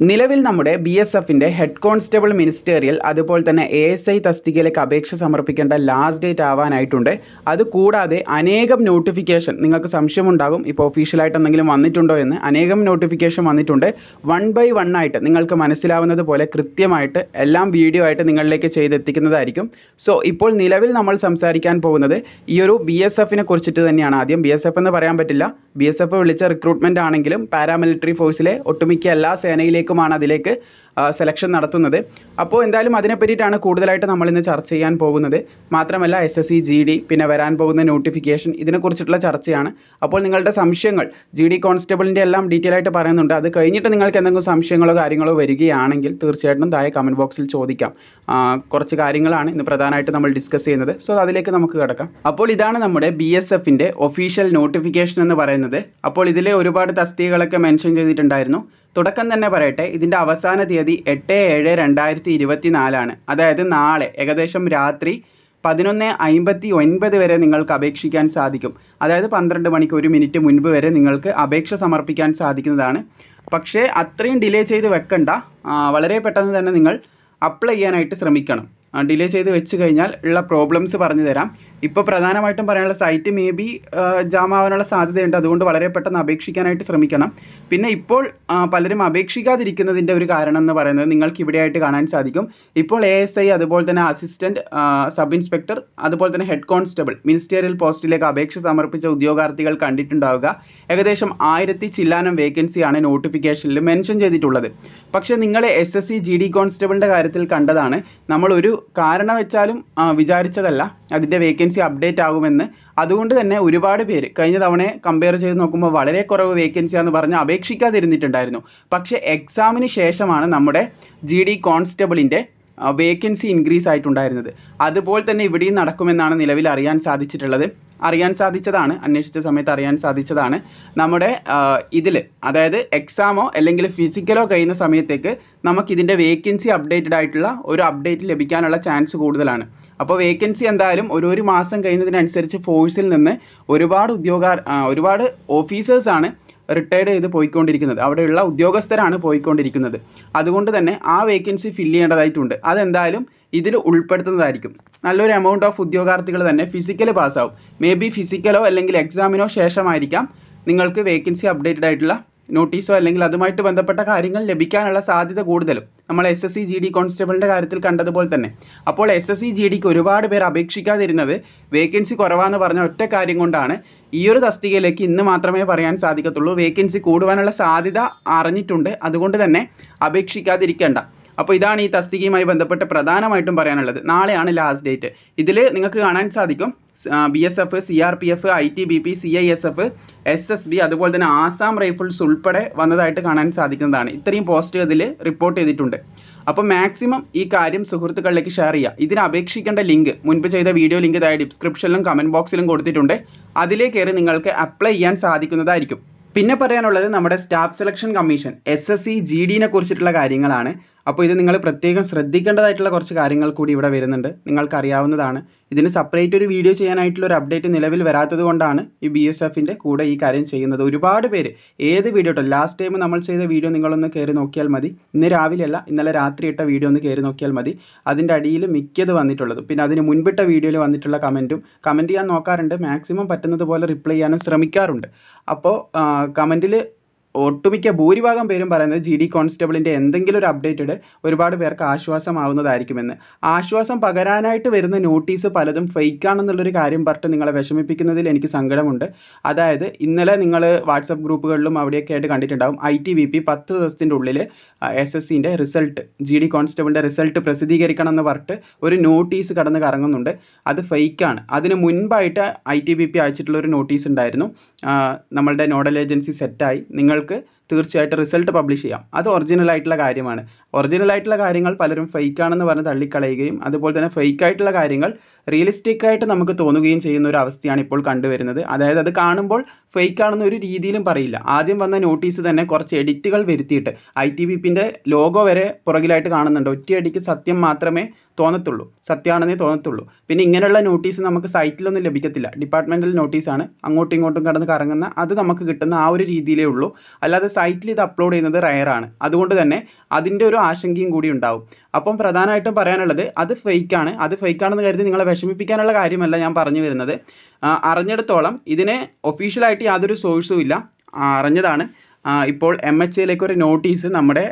നിലവിൽ നമ്മുടെ B S എഫിന്റെ ഹെഡ് കോൺസ്റ്റബിൾ മിനിസ്റ്റേറിയൽ അതുപോലെ തന്നെ എ എസ് ഐ തസ്തികയിലേക്ക് അപേക്ഷ സമർപ്പിക്കേണ്ട ലാസ്റ്റ് ഡേറ്റ് ആവാനായിട്ടുണ്ട്. അത് കൂടാതെ അനേകം നോട്ടിഫിക്കേഷൻ നിങ്ങൾക്ക് സംശയമുണ്ടാകും ഇപ്പോൾ ഒഫീഷ്യലായിട്ട് എന്തെങ്കിലും വന്നിട്ടുണ്ടോ എന്ന് അനേകം നോട്ടിഫിക്കേഷൻ വന്നിട്ടുണ്ട്. വൺ ബൈ വൺ ആയിട്ട് നിങ്ങൾക്ക് മനസ്സിലാവുന്നത് പോലെ കൃത്യമായിട്ട് എല്ലാം വീഡിയോ ആയിട്ട് നിങ്ങളിലേക്ക് ചെയ്തെത്തിക്കുന്നതായിരിക്കും. സോ ഇപ്പോൾ നിലവിൽ നമ്മൾ സംസാരിക്കാൻ പോകുന്നത് ഈ ഒരു ബി എസ് എഫിനെ കുറിച്ചിട്ട് തന്നെയാണ്. ആദ്യം ബി എസ് എഫ് എന്ന് പറയാൻ പറ്റില്ല. ബി എസ് എഫ് വിളിച്ച റിക്രൂട്ട്മെന്റ് ആണെങ്കിലും പാരാമിലിറ്ററി ഫോഴ്സിലെ ഒട്ടുമിക്ക എല്ലാ സേനയിലേക്കുമാണ് അതിലേക്ക് സെലക്ഷൻ നടത്തുന്നത്. അപ്പോൾ എന്തായാലും അതിനെ പറ്റിയിട്ടാണ് കൂടുതലായിട്ട് നമ്മൾ ഇന്ന് ചർച്ച ചെയ്യാൻ പോകുന്നത്. മാത്രമല്ല S S C G D പിന്നെ വരാൻ പോകുന്ന നോട്ടിഫിക്കേഷൻ ഇതിനെക്കുറിച്ചിട്ടുള്ള ചർച്ചയാണ്. അപ്പോൾ നിങ്ങളുടെ സംശയങ്ങൾ ജി ഡി കോൺസ്റ്റബിളിന്റെ എല്ലാം ഡീറ്റെയിൽ ആയിട്ട് പറയുന്നുണ്ട്. അത് കഴിഞ്ഞിട്ട് നിങ്ങൾക്ക് എന്തെങ്കിലും സംശയങ്ങളോ കാര്യങ്ങളോ വരികയാണെങ്കിൽ തീർച്ചയായിട്ടും താഴെ കമന്റ് ബോക്സിൽ ചോദിക്കാം. കുറച്ച് കാര്യങ്ങളാണ് ഇന്ന് പ്രധാനമായിട്ട് നമ്മൾ ഡിസ്കസ് ചെയ്യുന്നത്. സോ അതിലേക്ക് നമുക്ക് കിടക്കാം. അപ്പോൾ ഇതാണ് നമ്മുടെ ബി എസ് എഫിന്റെ ഒഫീഷ്യൽ നോട്ടിഫിക്കേഷൻ എന്ന് പറയുന്നത്. അപ്പോൾ ഇതിലെ ഒരുപാട് തസ്തികകളൊക്കെ മെൻഷൻ ചെയ്തിട്ടുണ്ടായിരുന്നു. തുടക്കം തന്നെ പറയട്ടെ. ഇതിന്റെ അവസാന തീയതി എട്ട് ഏഴ് രണ്ടായിരത്തി ഇരുപത്തി നാലാണ് അതായത് നാളെ ഏകദേശം രാത്രി പതിനൊന്ന് അമ്പത്തി ഒൻപത് വരെ നിങ്ങൾക്ക് അപേക്ഷിക്കാൻ സാധിക്കും. അതായത് പന്ത്രണ്ട് മണിക്ക് ഒരു മിനിറ്റ് മുൻപ് വരെ നിങ്ങൾക്ക് അപേക്ഷ സമർപ്പിക്കാൻ സാധിക്കുന്നതാണ്. പക്ഷേ അത്രയും ഡിലേ ചെയ്ത് വെക്കണ്ട. വളരെ പെട്ടെന്ന് തന്നെ നിങ്ങൾ അപ്ലൈ ചെയ്യാനായിട്ട് ശ്രമിക്കണം. ഡിലേ ചെയ്ത് വെച്ച് കഴിഞ്ഞാൽ ഉള്ള പ്രോബ്ലംസ് പറഞ്ഞു തരാം. ഇപ്പോൾ പ്രധാനമായിട്ടും പറയാനുള്ള സൈറ്റ് മേ ബി ജാം ആവാനുള്ള സാധ്യതയുണ്ട്. അതുകൊണ്ട് വളരെ പെട്ടെന്ന് അപേക്ഷിക്കാനായിട്ട് ശ്രമിക്കണം. പിന്നെ ഇപ്പോൾ പലരും അപേക്ഷിക്കാതിരിക്കുന്നതിന്റെ ഒരു കാരണം എന്ന് പറയുന്നത് നിങ്ങൾക്ക് ഇവിടെയായിട്ട് കാണാൻ സാധിക്കും. ഇപ്പോൾ എ എസ് ഐ അതുപോലെ തന്നെ അസിസ്റ്റന്റ് സബ് ഇൻസ്പെക്ടർ അതുപോലെ തന്നെ ഹെഡ് കോൺസ്റ്റബിൾ മിനിസ്റ്റീരിയൽ പോസ്റ്റിലേക്ക് അപേക്ഷ സമർപ്പിച്ച ഉദ്യോഗാർത്ഥികൾ കണ്ടിട്ടുണ്ടാവുക. ഏകദേശം ആയിരത്തി ചില്ലാനം വേക്കൻസിയാണ് നോട്ടിഫിക്കേഷനിൽ മെൻഷൻ ചെയ്തിട്ടുള്ളത്. പക്ഷേ നിങ്ങൾ S S C G D കോൺസ്റ്റബിളിന്റെ കാര്യത്തിൽ കണ്ടതാണ്. നമ്മൾ ഒരു കാരണം വെച്ചാലും ആ, വിചാരിച്ചതല്ല. അതിന്റെ വേക്കൻസി അപ്ഡേറ്റ് ആകുമെന്ന്. അതുകൊണ്ട് തന്നെ ഒരുപാട് പേര് കഴിഞ്ഞ തവണയെ കമ്പയർ ചെയ്ത് നോക്കുമ്പോൾ വളരെ കുറവ് വേക്കൻസിയാന്ന് പറഞ്ഞ് അപേക്ഷിക്കാതിരുന്നിട്ടുണ്ടായിരുന്നു. പക്ഷേ എക്സാമിന് ശേഷമാണ് നമ്മുടെ ജി ഡി കോൺസ്റ്റബിളിന്റെ വേക്കൻസി ഇൻക്രീസ് ആയിട്ടുണ്ടായിരുന്നത്. അതുപോലെ തന്നെ ഇവിടെയും നടക്കുമെന്നാണ് നിലവിൽ അറിയാൻ സാധിച്ചിട്ടുള്ളത്. അറിയാൻ സാധിച്ചതാണ് അന്വേഷിച്ച സമയത്ത് അറിയാൻ സാധിച്ചതാണ്. നമ്മുടെ ഇതിൽ അതായത് എക്സാമോ അല്ലെങ്കിൽ ഫിസിക്കലോ കഴിയുന്ന സമയത്തേക്ക് നമുക്ക് വേക്കൻസി അപ്ഡേറ്റഡ് ആയിട്ടുള്ള ഒരു അപ്ഡേറ്റ് ലഭിക്കാനുള്ള ചാൻസ് കൂടുതലാണ്. അപ്പോൾ വേക്കൻസി എന്തായാലും ഒരു ഒരു മാസം കഴിയുന്നതിനനുസരിച്ച് ഫോഴ്സിൽ നിന്ന് ഒരുപാട് ഉദ്യോഗ ഒരുപാട് ഓഫീസേഴ്സാണ് റിട്ടയർഡ് ചെയ്ത് പോയിക്കൊണ്ടിരിക്കുന്നത്. അവിടെയുള്ള ഉദ്യോഗസ്ഥരാണ് പോയിക്കൊണ്ടിരിക്കുന്നത്. അതുകൊണ്ട് തന്നെ ആ വേക്കൻസി ഫില്ല് ചെയ്യേണ്ടതായിട്ടുണ്ട്. അതെന്തായാലും ഇതിൽ ഉൾപ്പെടുത്തുന്നതായിരിക്കും. നല്ലൊരു എമൗണ്ട് ഓഫ് ഉദ്യോഗാർത്ഥികൾ തന്നെ ഫിസിക്കൽ പാസ്സാവും മേ ബി ഫിസിക്കലോ അല്ലെങ്കിൽ എക്സാമിനോ ശേഷമായിരിക്കാം നിങ്ങൾക്ക് വേക്കൻസി അപ്ഡേറ്റഡ് ആയിട്ടുള്ള നോട്ടീസോ അല്ലെങ്കിൽ അതുമായിട്ട് ബന്ധപ്പെട്ട കാര്യങ്ങൾ ലഭിക്കാനുള്ള സാധ്യത കൂടുതലും. നമ്മൾ S S C G D കോൺസ്റ്റബിളിന്റെ കാര്യത്തിൽ കണ്ടതുപോലെ തന്നെ. അപ്പോൾ എസ് എസ് സി ജി ഡിക്ക് ഒരുപാട് പേർ അപേക്ഷിക്കാതിരുന്നത് വേക്കൻസി കുറവാന്ന് പറഞ്ഞ ഒറ്റ കാര്യം കൊണ്ടാണ് ഈ ഒരു തസ്തികയിലേക്ക് ഇന്ന് മാത്രമേ പറയാൻ സാധിക്കത്തുള്ളൂ. വേക്കൻസി കൂടുവാനുള്ള സാധ്യത അറിഞ്ഞിട്ടുണ്ട്. അതുകൊണ്ട് തന്നെ അപേക്ഷിക്കാതിരിക്കേണ്ട. അപ്പോൾ ഇതാണ് ഈ തസ്തികയുമായി ബന്ധപ്പെട്ട് പ്രധാനമായിട്ടും പറയാനുള്ളത്. നാളെയാണ് ലാസ്റ്റ് ഡേറ്റ് ഇതിൽ നിങ്ങൾക്ക് കാണാൻ സാധിക്കും B S F C R P F I T B P C I S F S S B അതുപോലെ തന്നെ ആസാം റൈഫിൾസ് ഉൾപ്പെടെ വന്നതായിട്ട് കാണാൻ സാധിക്കുന്നതാണ്. ഇത്രയും പോസ്റ്റ് ഇതിൽ റിപ്പോർട്ട് ചെയ്തിട്ടുണ്ട്. അപ്പോൾ മാക്സിമം ഈ കാര്യം സുഹൃത്തുക്കളിലേക്ക് ഷെയർ ചെയ്യുക. ഇതിന് അപേക്ഷിക്കേണ്ട ലിങ്ക് മുൻപ് ചെയ്ത വീഡിയോ ലിങ്ക് ഇതായ ഡിസ്ക്രിപ്ഷനിലും കമന്റ് ബോക്സിലും കൊടുത്തിട്ടുണ്ട്. അതിലേ കയറി നിങ്ങൾക്ക് അപ്ലൈ ചെയ്യാൻ സാധിക്കുന്നതായിരിക്കും. പിന്നെ പറയാനുള്ളത് നമ്മുടെ staff selection commission S S C G ഡിനെ കുറിച്ചിട്ടുള്ള കാര്യങ്ങളാണ്. അപ്പോൾ ഇത് നിങ്ങൾ പ്രത്യേകം ശ്രദ്ധിക്കേണ്ടതായിട്ടുള്ള കുറച്ച് കാര്യങ്ങൾ കൂടി ഇവിടെ വരുന്നുണ്ട്. നിങ്ങൾക്ക് അറിയാവുന്നതാണ്. ഇതിന് സെപ്പറേറ്റ് ഒരു വീഡിയോ ചെയ്യാനായിട്ടുള്ള ഒരു അപ്ഡേറ്റ് നിലവിൽ വരാത്തത് കൊണ്ടാണ് ഈ ബി എസ് എഫിന്റെ കൂടെ ഈ കാര്യം ചെയ്യുന്നത്. ഒരുപാട് പേര് ഏത് വീഡിയോ ഇട്ടോ ലാസ്റ്റ് ടൈം നമ്മൾ ചെയ്ത വീഡിയോ നിങ്ങളൊന്ന് കയറി നോക്കിയാൽ മതി. ഇന്ന് രാവിലെ അല്ല ഇന്നലെ രാത്രി ഇട്ട വീഡിയോ ഒന്ന് കയറി നോക്കിയാൽ മതി. അതിന്റെ അടിയിൽ മിക്കത് വന്നിട്ടുള്ളത്. പിന്നെ അതിന് മുൻപിട്ട വീഡിയോയിൽ വന്നിട്ടുള്ള കമന്റും കമന്റ് ചെയ്യാൻ നോക്കാറുണ്ട്. മാക്സിമം പറ്റുന്നത് പോലെ റിപ്ലൈ ചെയ്യാനും ശ്രമിക്കാറുണ്ട്. അപ്പോൾ കമന്റിൽ ഒട്ടുമിക്ക ഭൂരിഭാഗം പേരും പറയുന്നത് ജി ഡി കോൺസ്റ്റബിളിന്റെ എന്തെങ്കിലും ഒരു അപ്ഡേറ്റഡ് ഒരുപാട് പേർക്ക് ആശ്വാസമാവുന്നതായിരിക്കുമെന്ന്. ആശ്വാസം പകരാനായിട്ട് വരുന്ന നോട്ടീസ് പലതും ഫേക്ക് ആണെന്നുള്ളൊരു കാര്യം പറഞ്ഞിട്ട് നിങ്ങളെ വിഷമിപ്പിക്കുന്നതിൽ എനിക്ക് സങ്കടമുണ്ട്. അതായത് ഇന്നലെ നിങ്ങൾ വാട്സപ്പ് ഗ്രൂപ്പുകളിലും അവിടെയൊക്കെ ആയിട്ട് കണ്ടിട്ടുണ്ടാവും. ഐ ടി ബി പി പത്ത് ദിവസത്തിന്റെ ഉള്ളിൽ എസ് എസ് സിന്റെ റിസൾട്ട് ജി ഡി കോൺസ്റ്റബിളിന്റെ റിസൾട്ട് പ്രസിദ്ധീകരിക്കണം എന്ന് പറഞ്ഞിട്ട് ഒരു നോട്ടീസ് കടന്ന് കറങ്ങുന്നുണ്ട്. അത് ഫേക്കാണ് അതിന് മുൻപായിട്ട് ഐ ടി ബി പി അയച്ചിട്ടുള്ള ഒരു നോട്ടീസ് ഉണ്ടായിരുന്നു. നമ്മളുടെ നോഡൽ ഏജൻസി സെറ്റായി നിങ്ങൾക്ക് തീർച്ചയായിട്ടും റിസൾട്ട് പബ്ലിഷ് ചെയ്യാം. അത് ഒറിജിനൽ ആയിട്ടുള്ള കാര്യമാണ്. ഒറിജിനൽ ആയിട്ടുള്ള കാര്യങ്ങൾ പലരും ഫേക്ക് ആണെന്ന് പറഞ്ഞ് തള്ളിക്കളയുകയും അതുപോലെ തന്നെ ഫേക്ക് ആയിട്ടുള്ള കാര്യങ്ങൾ റിയലിസ്റ്റിക് ആയിട്ട് നമുക്ക് തോന്നുകയും ചെയ്യുന്ന ഒരു അവസ്ഥയാണ് ഇപ്പോൾ കണ്ടുവരുന്നത്. അതായത് അത് കാണുമ്പോൾ ഫേക്ക് ആണെന്ന് ഒരു രീതിയിലും പറയില്ല. ആദ്യം വന്ന നോട്ടീസ് തന്നെ കുറച്ച് എഡിറ്റുകൾ വരുത്തിയിട്ട് ഐ ടി പിന്റെ ലോഗോ വരെ പുറകിലായിട്ട് കാണുന്നുണ്ട്. ഒറ്റയടിക്ക് സത്യം മാത്രമേ തോന്നത്തുള്ളൂ. സത്യമാണെന്നേ തോന്നത്തുള്ളൂ. പിന്നെ ഇങ്ങനെയുള്ള നോട്ടീസ് നമുക്ക് സൈറ്റിലൊന്നും ലഭിക്കത്തില്ല. ഡിപ്പാർട്ട്മെന്റൽ നോട്ടീസാണ് അങ്ങോട്ടും ഇങ്ങോട്ടും കടന്ന് കറങ്ങുന്ന അത് നമുക്ക് കിട്ടുന്ന ആ ഒരു രീതിയിലേ ഉള്ളൂ. അല്ലാതെ സൈറ്റിൽ ഇത് അപ്ലോഡ് ചെയ്യുന്നത് റയർ ആണ്. അതുകൊണ്ട് തന്നെ അതിന്റെ ഒരു ആശങ്കയും കൂടി ഉണ്ടാവും. അപ്പം പ്രധാനമായിട്ടും പറയാനുള്ളത് അത് ഫേക്ക് ആണ്. അത് ഫേക്ക് ആണെന്ന് കരുതി നിങ്ങളെ വിഷമിപ്പിക്കാനുള്ള കാര്യമല്ല ഞാൻ പറഞ്ഞു വരുന്നത്. അറിഞ്ഞിടത്തോളം ഇതിന് ഒഫീഷ്യലായിട്ട് യാതൊരു സോഴ്സും ഇല്ല. അറിഞ്ഞതാണ്. ഇപ്പോൾ എം എച്ച് എയിലേക്ക് ഒരു നോട്ടീസ് നമ്മുടെ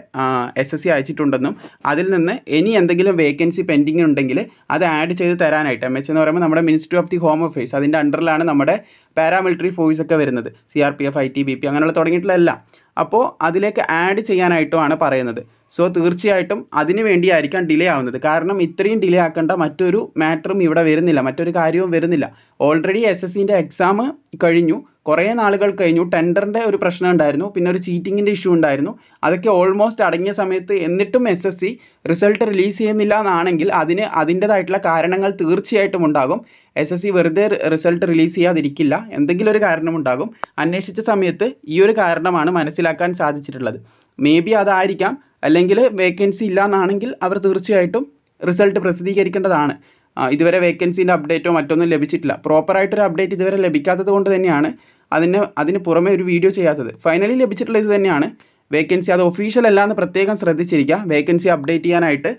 എസ് എസ് സി അയച്ചിട്ടുണ്ടെന്നും അതിൽ നിന്ന് ഇനി എന്തെങ്കിലും വേക്കൻസി പെൻഡിങ് ഉണ്ടെങ്കിൽ അത് ആഡ് ചെയ്ത് തരാനായിട്ട്. എം എച്ച് എന്ന് പറയുമ്പോൾ നമ്മുടെ ministry of the home affairs അതിന്റെ അണ്ടറിലാണ് നമ്മുടെ പാരാമിലിറ്ററി ഫോഴ്സ് ഒക്കെ വരുന്നത്. C R P F I T B P അങ്ങനെയുള്ള തുടങ്ങിയിട്ടുള്ള എല്ലാം. അപ്പോൾ അതിലേക്ക് ആഡ് ചെയ്യാനായിട്ടുമാണ് പറയുന്നത്. സോ തീർച്ചയായിട്ടും അതിനു വേണ്ടിയായിരിക്കാം ഡിലേ ആവുന്നത്. കാരണം ഇത്രയും ഡിലേ ആക്കേണ്ട മറ്റൊരു മാറ്ററും ഇവിടെ വരുന്നില്ല. മറ്റൊരു കാര്യവും വരുന്നില്ല. ഓൾറെഡി എസ് എസ് സിന്റെ എക്സാം കഴിഞ്ഞു. കുറേ നാളുകൾ കഴിഞ്ഞു ടെൻഡറിന്റെ ഒരു പ്രശ്നം ഉണ്ടായിരുന്നു പിന്നെ ഒരു ചീറ്റിങ്ങിന്റെ ഇഷ്യൂ ഉണ്ടായിരുന്നു. അതൊക്കെ ഓൾമോസ്റ്റ് അടങ്ങിയ സമയത്ത് എന്നിട്ടും S S C result release ചെയ്യുന്നില്ല എന്നാണെങ്കിൽ അതിന് അതിന്റെതായിട്ടുള്ള കാരണങ്ങൾ തീർച്ചയായിട്ടും ഉണ്ടാകും. എസ് എസ് സി വെറുതെ റിസൾട്ട് റിലീസ് ചെയ്യാതിരിക്കില്ല. എന്തെങ്കിലും ഒരു കാരണമുണ്ടാകും അന്വേഷിച്ച സമയത്ത് ഈ ഒരു കാരണമാണ് മനസ്സിലാക്കാൻ സാധിച്ചിട്ടുള്ളത്. മേ ബി അതായിരിക്കാം. അല്ലെങ്കിൽ വേക്കൻസി ഇല്ല എന്നാണെങ്കിൽ അവർ തീർച്ചയായിട്ടും റിസൾട്ട് പ്രസിദ്ധീകരിക്കേണ്ടതാണ്. ഇതുവരെ വേക്കൻസിന്റെ അപ്ഡേറ്റോ മറ്റൊന്നും ലഭിച്ചിട്ടില്ല. പ്രോപ്പറായിട്ടൊരു അപ്ഡേറ്റ് ഇതുവരെ ലഭിക്കാത്തത് കൊണ്ട് തന്നെയാണ് അതിന് അതിന് പുറമെ ഒരു വീഡിയോ ചെയ്യാത്തത്. ഫൈനലി ലഭിച്ചിട്ടുള്ള ഇത് തന്നെയാണ്. വേക്കൻസി അത് ഒഫീഷ്യൽ അല്ലാന്ന് പ്രത്യേകം ശ്രദ്ധിച്ചിരിക്കുക. വേക്കൻസി അപ്ഡേറ്റ് ചെയ്യാനായിട്ട്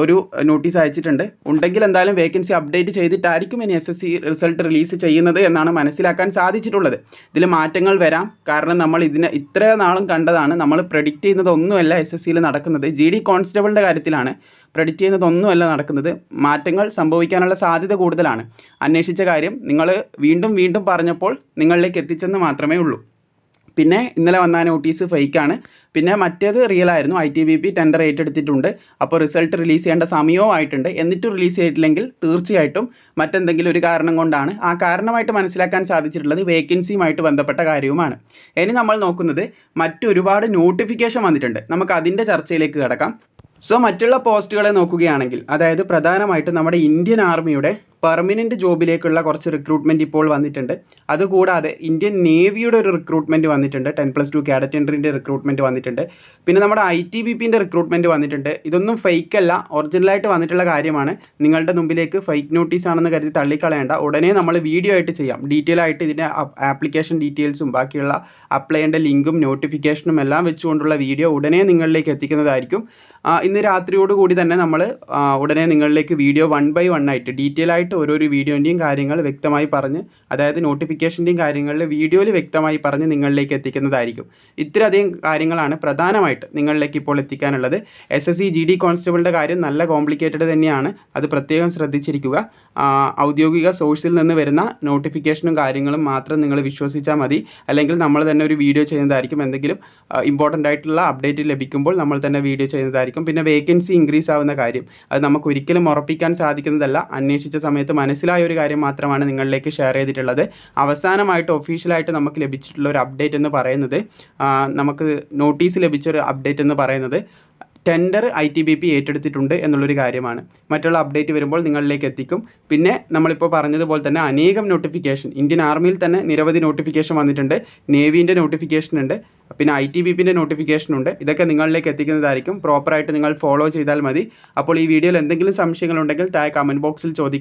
ഒരു നോട്ടീസ് അയച്ചിട്ടുണ്ട്. ഉണ്ടെങ്കിൽ എന്തായാലും വേക്കൻസി അപ്ഡേറ്റ് ചെയ്തിട്ടായിരിക്കും ഇനി S S C result release ചെയ്യുന്നത് എന്നാണ് മനസ്സിലാക്കാൻ സാധിച്ചിട്ടുള്ളത്. ഇതിൽ മാറ്റങ്ങൾ വരാം. കാരണം നമ്മൾ ഇതിനെ ഇത്ര നാളും കണ്ടതാണ്. നമ്മൾ പ്രഡിക്റ്റ് ചെയ്യുന്നതൊന്നുമല്ല എസ് എസ് സിയിൽ നടക്കുന്നത്. ജി ഡി കോൺസ്റ്റബിളിന്റെ കാര്യത്തിലാണ് പ്രഡിക്റ്റ് ചെയ്യുന്നതൊന്നുമല്ല നടക്കുന്നത്. മാറ്റങ്ങൾ സംഭവിക്കാനുള്ള സാധ്യത കൂടുതലാണ്. അന്വേഷിച്ച കാര്യം നിങ്ങൾ വീണ്ടും വീണ്ടും പറഞ്ഞപ്പോൾ നിങ്ങളിലേക്ക് എത്തിച്ചെന്ന് മാത്രമേ ഉള്ളൂ. പിന്നെ ഇന്നലെ വന്ന നോട്ടീസ് ഫേക്ക് ആണ്. പിന്നെ മറ്റേത് റിയൽ ആയിരുന്നു. I T B P tender ഏറ്റെടുത്തിട്ടുണ്ട് അപ്പോൾ റിസൾട്ട് റിലീസ് ചെയ്യേണ്ട സമയവും ആയിട്ടുണ്ട്. എന്നിട്ട് റിലീസ് ചെയ്തിട്ടില്ലെങ്കിൽ തീർച്ചയായിട്ടും മറ്റെന്തെങ്കിലും ഒരു കാരണം കൊണ്ടാണ്. ആ കാരണമായിട്ട് മനസ്സിലാക്കാൻ സാധിച്ചിട്ടുള്ളത് വേക്കൻസിയുമായിട്ട് ബന്ധപ്പെട്ട കാര്യവുമാണ്. ഇനി നമ്മൾ നോക്കുന്നത് മറ്റൊരുപാട് നോട്ടിഫിക്കേഷൻ വന്നിട്ടുണ്ട്. നമുക്ക് അതിന്റെ ചർച്ചയിലേക്ക് കിടക്കാം. സോ മറ്റുള്ള പോസ്റ്റുകളെ നോക്കുകയാണെങ്കിൽ അതായത് പ്രധാനമായിട്ടും നമ്മുടെ ഇന്ത്യൻ ആർമിയുടെ പെർമനന്റ് ജോബിലേക്കുള്ള കുറച്ച് റിക്രൂട്ട്മെന്റ് ഇപ്പോൾ വന്നിട്ടുണ്ട്. അതുകൂടാതെ ഇന്ത്യൻ നേവിയുടെ ഒരു റിക്രൂട്ട്മെന്റ് വന്നിട്ടുണ്ട്. ടെൻ പ്ലസ് ടു കാഡറ്റ് എൻട്രിന്റെ റിക്രൂട്ട്മെന്റ് വന്നിട്ടുണ്ട്. പിന്നെ നമ്മുടെ ഐ ടി ബി പിന്റെ റിക്രൂട്ട്മെന്റ് വന്നിട്ടുണ്ട്. ഇതൊന്നും ഫേക്ക് അല്ല. ഒറിജിനലായിട്ട് വന്നിട്ടുള്ള കാര്യമാണ്. നിങ്ങളുടെ മുമ്പിലേക്ക് ഫേക്ക് നോട്ടീസ് ആണെന്ന് കരുതി തള്ളിക്കളയേണ്ട. ഉടനെ നമ്മൾ വീഡിയോ ആയിട്ട് ചെയ്യാം. ഡീറ്റെയിൽ ആയിട്ട് ഇതിന്റെ ആപ്ലിക്കേഷൻ ഡീറ്റെയിൽസും ബാക്കിയുള്ള അപ്ലൈ ചെയ്യേണ്ട ലിങ്കും നോട്ടിഫിക്കേഷനും എല്ലാം വെച്ചുകൊണ്ടുള്ള വീഡിയോ ഉടനെ നിങ്ങളിലേക്ക് എത്തിക്കുന്നതായിരിക്കും. ഇന്ന് രാത്രിയോടുകൂടി തന്നെ നമ്മൾ ഉടനെ നിങ്ങളിലേക്ക് വീഡിയോ വൺ ബൈ വൺ ആയിട്ട് ഡീറ്റെയിൽ ആയിട്ട് ഓരോരോ വീഡിയോന്റെയും കാര്യങ്ങൾ വ്യക്തമായി പറഞ്ഞ് അതായത് നോട്ടിഫിക്കേഷന്റെയും കാര്യങ്ങളിൽ വീഡിയോയിൽ വ്യക്തമായി പറഞ്ഞ് നിങ്ങളിലേക്ക് എത്തിക്കുന്നതായിരിക്കും. ഇത്രയധികം കാര്യങ്ങളാണ് പ്രധാനമായിട്ട് നിങ്ങളിലേക്ക് ഇപ്പോൾ എത്തിക്കാനുള്ളത്. S S C G D കോൺസ്റ്റബിളിന്റെ കാര്യം നല്ല കോംപ്ലിക്കേറ്റഡ് തന്നെയാണ്. അത് പ്രത്യേകം ശ്രദ്ധിച്ചിരിക്കുക. ഔദ്യോഗിക സോഴ്സിൽ നിന്ന് വരുന്ന നോട്ടിഫിക്കേഷനും കാര്യങ്ങളും മാത്രം നിങ്ങൾ വിശ്വസിച്ചാൽ മതി. അല്ലെങ്കിൽ നമ്മൾ തന്നെ ഒരു വീഡിയോ ചെയ്യുന്നതായിരിക്കും. എന്തെങ്കിലും ഇമ്പോർട്ടന്റ് ആയിട്ടുള്ള അപ്ഡേറ്റ് ലഭിക്കുമ്പോൾ നമ്മൾ തന്നെ വീഡിയോ ചെയ്യുന്നതായിരിക്കും. പിന്നെ വേക്കൻസി ഇൻക്രീസ് ആവുന്ന കാര്യം. അത് നമുക്ക് ഒരിക്കലും ഉറപ്പിക്കാൻ സാധിക്കുന്നതല്ല. അന്വേഷിച്ച സമയത്ത് മനസ്സിലായ ഒരു കാര്യം മാത്രമാണ് നിങ്ങളിലേക്ക് ഷെയർ ചെയ്തിട്ടുള്ളത്. അവസാനമായിട്ട് ഒഫീഷ്യലായിട്ട് നമുക്ക് ലഭിച്ചിട്ടുള്ള ഒരു അപ്ഡേറ്റ് എന്ന് പറയുന്നത് നമുക്ക് നോട്ടീസ് ലഭിച്ച ഒരു അപ്ഡേറ്റ് എന്ന് പറയുന്നത് tender I T B P ഏറ്റെടുത്തിട്ടുണ്ട് എന്നുള്ളൊരു കാര്യമാണ്. മറ്റുള്ള അപ്ഡേറ്റ് വരുമ്പോൾ നിങ്ങളിലേക്ക് എത്തിക്കും. പിന്നെ നമ്മളിപ്പോൾ പറഞ്ഞതുപോലെ തന്നെ അനേകം നോട്ടിഫിക്കേഷൻ ഇന്ത്യൻ ആർമിയിൽ തന്നെ നിരവധി നോട്ടിഫിക്കേഷൻ വന്നിട്ടുണ്ട്. നേവീന്റെ നോട്ടിഫിക്കേഷൻ ഉണ്ട്. പിന്നെ ഐ ടി ബി പിന്റെ നോട്ടിഫിക്കേഷൻ ഉണ്ട്. ഇതൊക്കെ നിങ്ങളിലേക്ക് എത്തിക്കുന്നതായിരിക്കും. പ്രോപ്പറായിട്ട് നിങ്ങൾ ഫോളോ ചെയ്താൽ മതി. അപ്പോൾ ഈ വീഡിയോയിൽ എന്തെങ്കിലും സംശയങ്ങളുണ്ടെങ്കിൽ താഴെ കമന്റ് ബോക്സിൽ ചോദിക്കുക